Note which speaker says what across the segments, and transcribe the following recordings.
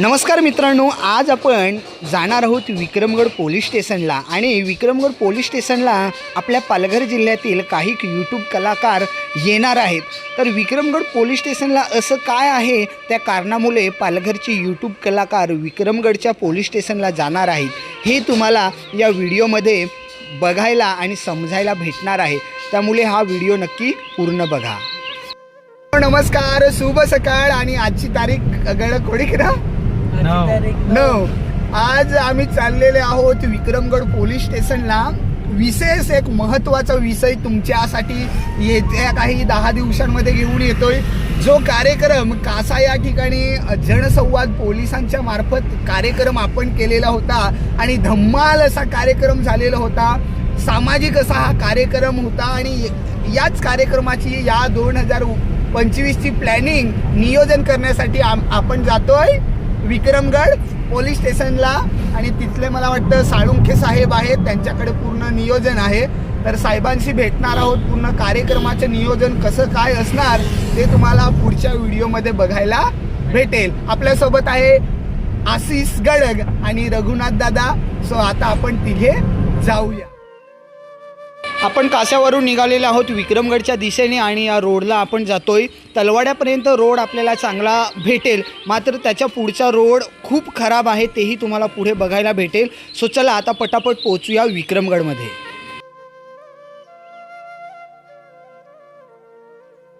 Speaker 1: नमस्कार मित्रांनो आज आपण जाणार आहोत विक्रमगड पोलीस स्टेशनला. आणि विक्रमगड पोलीस स्टेशनला आपल्या पालघर जिल्ह्यातील काही यूट्यूब कलाकार येणार आहेत. तर विक्रमगड पोलीस स्टेशनला असं काय आहे? त्या कारणामुळे पालघरचे यूट्यूब कलाकार विक्रमगडच्या पोलीस स्टेशनला जाणार आहेत. हे तुम्हाला या व्हिडिओमध्ये बघायला आणि समजायला भेटणार आहे. त्यामुळे हा व्हिडिओ नक्की पूर्ण बघा. नमस्कार शुभ सकाळ आणि आजची तारीख गड कोडीकरा नऊ आज आम्ही चाललेले आहोत विक्रमगड पोलीस स्टेशनला. विशेष एक महत्त्वाचा विषय तुमच्यासाठी येत्या काही दहा दिवसांमध्ये घेऊन येतोय. जो कार्यक्रम कासा या ठिकाणी जनसंवाद पोलिसांच्या मार्फत कार्यक्रम आपण केलेला होता आणि धम्माल असा कार्यक्रम झालेला होता. सामाजिक असा हा कार्यक्रम होता आणि याच कार्यक्रमाची या दोन हजार पंचवीसची प्लॅनिंग नियोजन करण्यासाठी आपण जातोय. विक्रमगड पोलीस स्टेशनला आणि तिथले मला वाटतं साळुंखे साहेब आहेत त्यांच्याकडे पूर्ण नियोजन आहे. तर साहेबांशी भेटणार आहोत पूर्ण कार्यक्रमाचं नियोजन कसं काय असणार ते तुम्हाला पुढच्या व्हिडिओमध्ये बघायला भेटेल. आपल्यासोबत आहे आशिष गडग आणि रघुनाथ दादा. सो आता आपण तिघे जाऊया. आपण काशावरून निघालेलो आहोत विक्रमगडच्या दिशेने आणि या रोडला आपण जातोय. तलवाड्यापर्यंत रोड आपल्याला चांगला भेटेल. मात्र त्याच्या पुढचा रोड खूप खराब आहे तेही तुम्हाला पुढे बघायला भेटेल. सो चला आता पटापट पोचूया विक्रमगडमध्ये.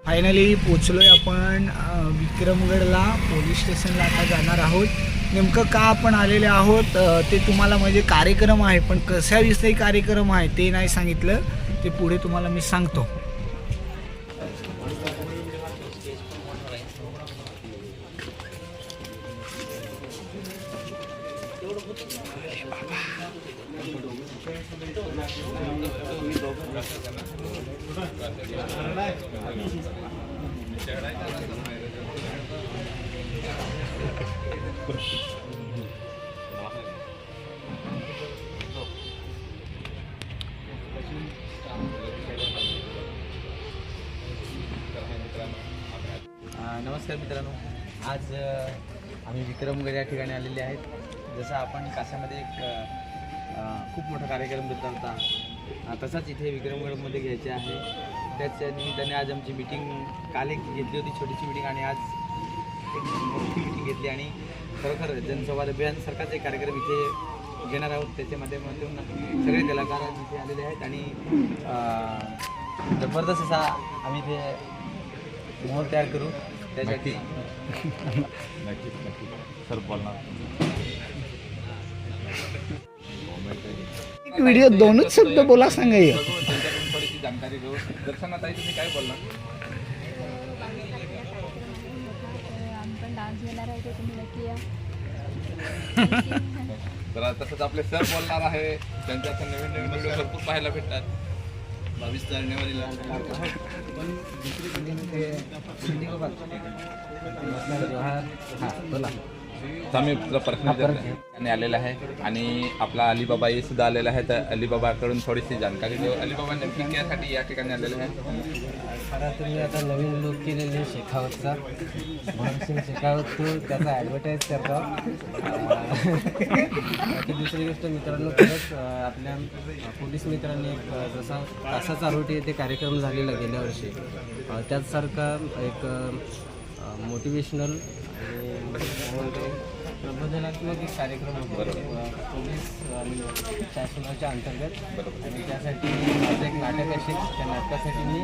Speaker 1: फायनली पोचलोय आपण विक्रमगडला. पोलीस स्टेशनला आता जाणार आहोत. नेमकं का आपण आलेले आहोत ते तुम्हाला म्हणजे कार्यक्रम आहे पण कशाविषयी कार्यक्रम आहे ते नाही सांगितलं. ते पुढे तुम्हाला मी सांगतो.
Speaker 2: नमस्कार मित्रांनो. आज आम्ही विक्रमगड या ठिकाणी आलेले आहेत. जसं आपण काशामध्ये एक खूप मोठा कार्यक्रम घेतला होता तसाच इथे विक्रमगडमध्ये घ्यायचे आहे. त्याच निमित्ताने आज आमची मीटिंग काल एक घेतली होती छोटीशी मीटिंग आणि आज एक मोठी मीटिंग घेतली आणि खरोखर जनसंवाद अभियानसारखाच एक कार्यक्रम इथे घेणार आहोत. त्याच्या माध्यमातून सगळे कलाकार इथे आलेले आहेत आणि जबरदस्त असा आम्ही ते मोहर तयार करू. त्यासाठी
Speaker 3: नक्कीच नक्कीच सर बोलणार.
Speaker 1: एक व्हिडिओ दोनच शब्द बोला
Speaker 3: त्यांच्याकडून थोडीशी जानकारी घेऊ दर्शनाताई तुम्ही काय बोलणार
Speaker 4: आम्ही पण डान्स घेणार आहे ते तुम्ही नक्की या
Speaker 3: तर तसंच आपले सर बोलणार आहे त्यांच्या आता नवीन नवीन व्हिडिओ भरपूर पाहायला भेटतात बावीस जानेवारीला आम्ही पर्सनल आलेला आहे. आणि आपला अलिबाबाई सुद्धा आलेला आहे. तर अलिबाबाकडून थोडीशी जानकारी घेऊ अलिबाबा नेमकी यासाठी या ठिकाणी आलेले आहे
Speaker 2: आता तुम्ही आता नवीन लुक केलेले शेखावतचा. भगतसिंग शेखावत तो त्याचा ॲडव्हर्टाईज करतो. दुसरी गोष्ट मित्रांनो खरंच आपल्या पोलीस मित्रांनी एक जसा तासाचा रोटी येथे कार्यक्रम झालेला गेल्या वर्षी. त्याचसारखा एक मोटिवेशनल प्रबोधनात्मक एक कार्यक्रम पोलीस आणि शासनाच्या अंतर्गत. आणि त्यासाठी माझं एक नाटक असेल त्या नाटकासाठी मी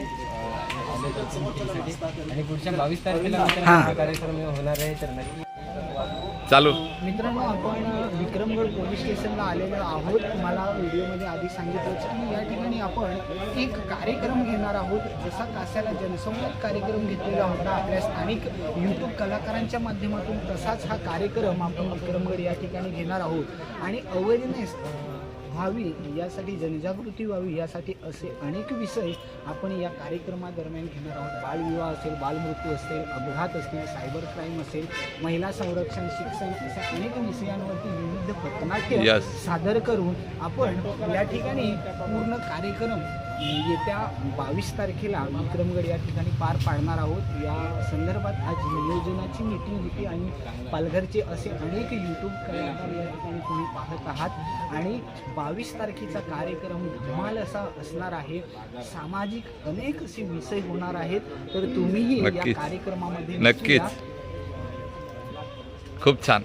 Speaker 2: आले होते meetingसाठी. आणि पुढच्या बावीस तारखेला हा. कार्यक्रम होणार आहे तर नक्की
Speaker 3: चालू.
Speaker 1: मित्रांनो आपण विक्रमगड पोलीस स्टेशनला आलेलो आहोत. मला व्हिडिओमध्ये आधी सांगितलंच की या ठिकाणी आपण एक कार्यक्रम घेणार आहोत. जसा कास्याला जनसंवाद कार्यक्रम घेतलेला होता आपल्या स्थानिक यूट्यूब कलाकारांच्या माध्यमातून तसाच हा कार्यक्रम आपण विक्रमगड या ठिकाणी घेणार आहोत. आणि अवेअरनेस व्हावी यासाठी जनजागृती व्हावी यासाठी असे अनेक विषय आपण या कार्यक्रमादरम्यान घेणार आहोत बालविवाह असेल बालमृत्यू असेल अपघात असतील सायबर क्राईम असेल महिला संरक्षण शिक्षण अशा अनेक विषयांवरती विविध पथनाट्य
Speaker 3: Yes.
Speaker 1: सादर करून आपण या ठिकाणी पूर्ण कार्यक्रम येत्या बावीस तारखेला विक्रमगड या ठिकाणी पार पाडणार आहोत. या संदर्भात आज नियोजनाची मीटिंग होती आणि पालघरचे असे अनेक यूट्यूब कलाकार या ठिकाणी तुम्ही पाहत आहात. आणि बावीस तारखेचा कार्यक्रम धमाल असा असणार आहे. सामाजिक अनेक असे विषय होणार आहेत. तर तुम्हीही या. कार्यक्रमामध्ये
Speaker 3: नक्कीच. खूप छान.